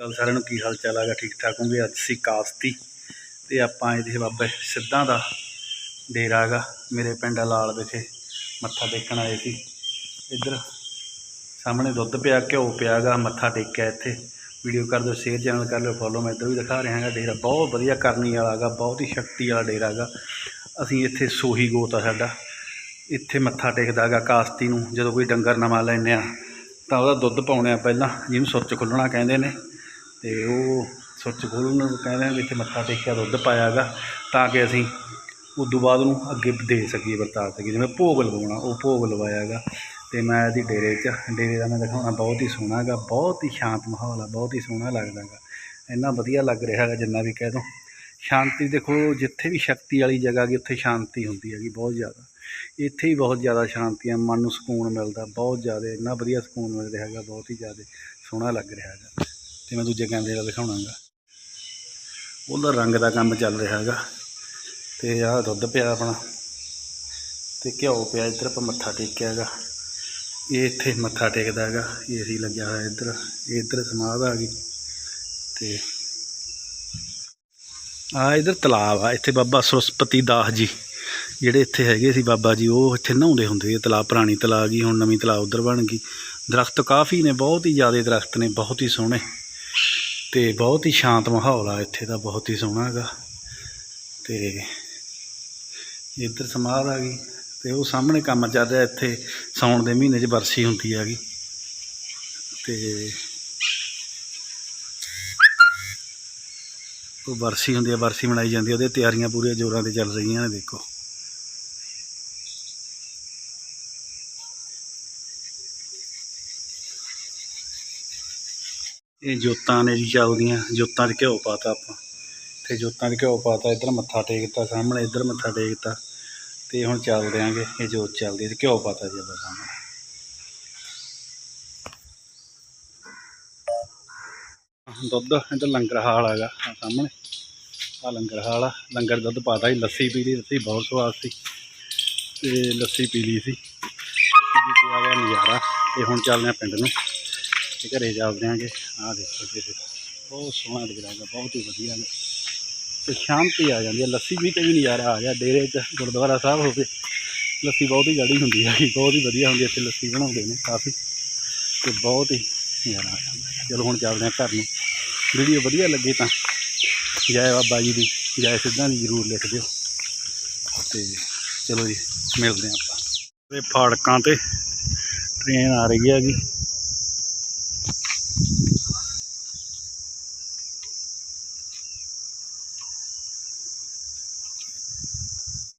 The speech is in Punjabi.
ਗੱਲ ਸਾਰਿਆਂ ਨੂੰ ਕੀ ਹਾਲ ਚਾਲ ਹੈਗਾ ਠੀਕ ਠਾਕ ਹੋਗੇ ਅੱਜ ਸੀ ਕਾਸਤੀ ਤੇ ਆਪਾਂ ਆਏ ਬਾਬੇ ਸਿੱਧਾਂ ਦਾ ਡੇਰਾ ਹੈਗਾ, ਮੇਰੇ ਪਿੰਡ ਲਾਲ ਵਿਖੇ ਮੱਥਾ ਟੇਕਣ ਆਏ ਸੀ। ਇੱਧਰ ਸਾਹਮਣੇ ਦੁੱਧ ਪਿਆ, ਘਿਓ ਪਿਆ ਗਾ ਮੱਥਾ ਟੇਕਿਆ ਇੱਥੇ। ਵੀਡੀਓ ਕਰ ਦਿਓ, ਸ਼ੇਅਰ ਚੈਨਲ ਕਰ ਲਿਓ ਫੋਲੋ ਮੈਂ ਇੱਧਰ ਵੀ ਦਿਖਾ ਰਿਹਾ ਹੈਗਾ, ਡੇਰਾ ਬਹੁਤ ਵਧੀਆ ਕਰਨੀ ਵਾਲਾ ਹੈਗਾ, ਬਹੁਤ ਹੀ ਸ਼ਕਤੀ ਵਾਲਾ ਡੇਰਾ ਹੈਗਾ। ਅਸੀਂ ਇੱਥੇ ਸੋਹੀ ਗੋਤ ਆ ਸਾਡਾ। ਇੱਥੇ ਮੱਥਾ ਟੇਕਦਾ ਹੈਗਾ ਕਾਸਤੀ ਨੂੰ, ਜਦੋਂ ਕੋਈ ਡੰਗਰ ਨਵਾਂ ਲੈਂਦੇ ਆ, ਤਾਂ ਉਹਦਾ ਦੁੱਧ ਪਾਉਣੇ ਆ ਪਹਿਲਾਂ, ਜਿਹਨੂੰ ਸੁੱਚ ਖੁੱਲਣਾ ਕਹਿੰਦੇ ਨੇ। ਤੇ ਉਹ ਸੁੱਚ ਖੋਲ੍ਹਣ ਨੂੰ ਕਹਿੰਦੇ ਨੇ ਵੀ ਇੱਥੇ ਮੱਥਾ ਟੇਕਿਆ, ਦੁੱਧ ਪਾਇਆ ਗਾ ਤਾਂ ਕਿ ਅਸੀਂ ਉਦੋਂ ਬਾਅਦ ਨੂੰ ਅੱਗੇ ਦੇ ਸਕੀਏ ਵਰਤਾ ਸਕੀਏ ਜਿਵੇਂ ਭੋਗ ਲਵਾਉਣਾ, ਉਹ ਭੋਗ ਲਵਾਇਆ ਹੈਗਾ ਤੇ ਮੈਂ ਇਹਦੀ ਡੇਰੇ 'ਚ, ਡੇਰੇ ਦਾ ਮੈਂ ਦਿਖਾਉਣਾ, ਬਹੁਤ ਹੀ ਸੋਹਣਾ ਹੈਗਾ ਬਹੁਤ ਹੀ ਸ਼ਾਂਤ ਮਾਹੌਲ ਆ, ਬਹੁਤ ਹੀ ਸੋਹਣਾ ਲੱਗਦਾ ਹੈਗਾ ਇੰਨਾ ਵਧੀਆ ਲੱਗ ਰਿਹਾ ਹੈਗਾ ਜਿੰਨਾ ਵੀ ਕਹਿ ਦੋ। ਸ਼ਾਂਤੀ ਦੇਖੋ, ਜਿੱਥੇ ਵੀ ਸ਼ਕਤੀ ਵਾਲੀ ਜਗ੍ਹਾ ਗਈ ਉੱਥੇ ਸ਼ਾਂਤੀ ਹੁੰਦੀ ਹੈਗੀ, ਬਹੁਤ ਜ਼ਿਆਦਾ। ਇੱਥੇ ਹੀ ਬਹੁਤ ਜ਼ਿਆਦਾ ਸ਼ਾਂਤੀ ਆ, ਮਨ ਨੂੰ ਸਕੂਨ ਮਿਲਦਾ, ਬਹੁਤ ਜ਼ਿਆਦਾ, ਇੰਨਾ ਵਧੀਆ ਸਕੂਨ ਮਿਲ ਰਿਹਾ ਹੈਗਾ ਬਹੁਤ ਹੀ ਜ਼ਿਆਦਾ ਸੋਹਣਾ ਲੱਗ ਰਿਹਾ ਹੈਗਾ ਤੇ ਮੈਂ ਦੂਜੇ ਕੈਮਰੇ ਦਾ ਦਿਖਾਉਣਾਗਾ। ਉਹਦਾ ਰੰਗ ਦਾ ਕੰਮ ਚੱਲ ਰਿਹਾ ਹੈਗਾ। ਤੇ ਆਹ ਦੁੱਧ ਪਿਆ ਆਪਣਾ। ਤੇ ਘਿਓ ਪਿਆ ਇੱਧਰ, ਆਪਾਂ ਮੱਥਾ ਟੇਕਿਆ ਹੈਗਾ। ਇਹ ਇੱਥੇ ਮੱਥਾ ਟੇਕਦਾ ਹੈਗਾ। ਇਹ ਸੀ ਲੱਗਿਆ ਹੋਇਆ ਇੱਧਰ। ਇਹ ਇੱਧਰ ਸਮਾਧ ਆ ਗਈ। ਤੇ ਆ ਇੱਧਰ ਤਲਾਬ ਆ। ਇੱਥੇ ਬਾਬਾ ਸਰਸਪਤੀ ਦਾਸ ਜੀ, ਜਿਹੜੇ ਇੱਥੇ ਹੈਗੇ ਸੀ ਬਾਬਾ ਜੀ, ਉਹ ਇੱਥੇ ਨਹਾਉਂਦੇ ਹੁੰਦੇ ਸੀ। ਤਲਾਬ, ਪੁਰਾਣੀ ਤਲਾਬ ਗਈ, ਹੁਣ ਨਵੀਂ ਤਲਾਬ ਉਧਰ ਬਣ ਗਈ। ਦਰਖਤ ਕਾਫੀ ਨੇ, ਬਹੁਤ ਹੀ ਜ਼ਿਆਦਾ ਦਰਖਤ ਨੇ, ਬਹੁਤ ਹੀ ਸੋਹਣੇ। ਤੇ ਬਹੁਤ ਹੀ ਸ਼ਾਂਤ ਮਾਹੌਲ ਆ, ਇੱਥੇ ਦਾ ਬਹੁਤ ਹੀ ਸੋਹਣਾ ਹੈਗਾ। ਤੇ ਇੱਧਰ ਸਮਾਧ ਆ ਗਈ ਤੇ ਉਹ ਸਾਹਮਣੇ ਕੰਮ ਚੱਲ ਰਿਹਾ, ਇੱਥੇ ਸਾਉਣ ਦੇ ਮਹੀਨੇ 'ਚ ਬਰਸੀ ਹੁੰਦੀ ਹੈਗੀ। ਤੇ ਉਹ ਬਰਸੀ ਹੁੰਦੀ ਹੈ ਬਰਸੀ ਮਨਾਈ ਜਾਂਦੀ ਹੈ ਉਹਦੇ ਤਿਆਰੀਆਂ ਪੂਰੀਆਂ ਜ਼ੋਰਾਂ ਤੇ ਚੱਲ ਰਹੀਆਂ ਨੇ, ਦੇਖੋ। ਇਹ ਜੋਤਾਂ ਨੇ ਜੀ ਚੱਲਦੀਆਂ, ਜੋਤਾਂ 'ਚ ਘਿਓ ਪਾਤਾ ਆਪਾਂ। ਤੇ ਜੋਤਾਂ 'ਚ ਘਿਓ ਪਾਤਾ, ਇੱਧਰ ਮੱਥਾ ਟੇਕਤਾ ਸਾਹਮਣੇ ਇੱਧਰ ਮੱਥਾ ਟੇਕਤਾ ਤੇ ਹੁਣ ਚੱਲਦੇ ਆਂਗੇ, ਇਹ ਜੋਤ ਚੱਲਦੀ ਤੇ ਘਿਓ ਪਾਤਾ ਜੀ ਆਪਾਂ ਸਾਹਮਣੇ। ਦੁੱਧ, ਇੱਧਰ ਲੰਗਰ ਹਾਲ ਹੈਗਾ ਸਾਹਮਣੇ। ਆ ਲੰਗਰ ਹਾਲ ਆ, ਲੰਗਰ ਦੁੱਧ ਪਾਤਾ ਸੀ ਲੱਸੀ ਪੀ ਲਈ, ਲੱਸੀ ਬਹੁਤ ਸਵਾਦ ਸੀ। ਤੇ ਲੱਸੀ ਪੀ ਲਈ ਸੀ। ਲੱਸੀ ਪੀ ਕੇ ਆ ਗਿਆ ਨਜ਼ਾਰਾ, ਤੇ ਹੁਣ ਚੱਲਦੇ ਆ ਪਿੰਡ ਨੂੰ। ਤੇ ਘਰੇ ਚੱਲਦੇ ਆਂਗੇ। ਆਹ ਦੇਖੋ ਜੀ ਬਹੁਤ ਸੋਹਣਾ ਦਿਖ ਰਿਹਾ ਬਹੁਤ ਹੀ ਵਧੀਆ ਹੈਗਾ। ਤੇ ਸ਼ਾਂਤੀ ਆ ਜਾਂਦੀ ਹੈ। ਲੱਸੀ ਵੀ ਤੇ ਵੀ ਨਜ਼ਾਰਾ ਆ ਗਿਆ, ਡੇਰੇ 'ਚ ਗੁਰਦੁਆਰਾ ਸਾਹਿਬ ਹੋਵੇ ਲੱਸੀ ਬਹੁਤ ਹੀ ਗਾੜੀ ਹੁੰਦੀ ਹੈ ਬਹੁਤ ਹੀ ਵਧੀਆ ਹੁੰਦੀ ਹੈ ਇੱਥੇ ਲੱਸੀ ਬਣਾਉਂਦੇ ਨੇ ਕਾਫੀ। ਤੇ ਬਹੁਤ ਹੀ ਨਜ਼ਾਰਾ ਆ ਜਾਂਦਾ ਚਲੋ ਹੁਣ ਚੱਲਦੇ ਹਾਂ ਘਰ ਨੂੰ। ਵੀਡੀਓ ਵਧੀਆ ਲੱਗੀ ਤਾਂ ਜੈ ਬਾਬਾ ਜੀ ਦੀ, ਜੈ ਸਿੱਧਾਂ ਦੀ ਜ਼ਰੂਰ ਲਿਖ ਦਿਓ। ਤੇ ਚਲੋ ਜੀ, ਮਿਲਦੇ ਹਾਂ ਆਪਾਂ। ਤੇ ਫਾੜਕਾਂ ਤੇ ਟ੍ਰੇਨ ਆ ਰਹੀ ਹੈ ਜੀ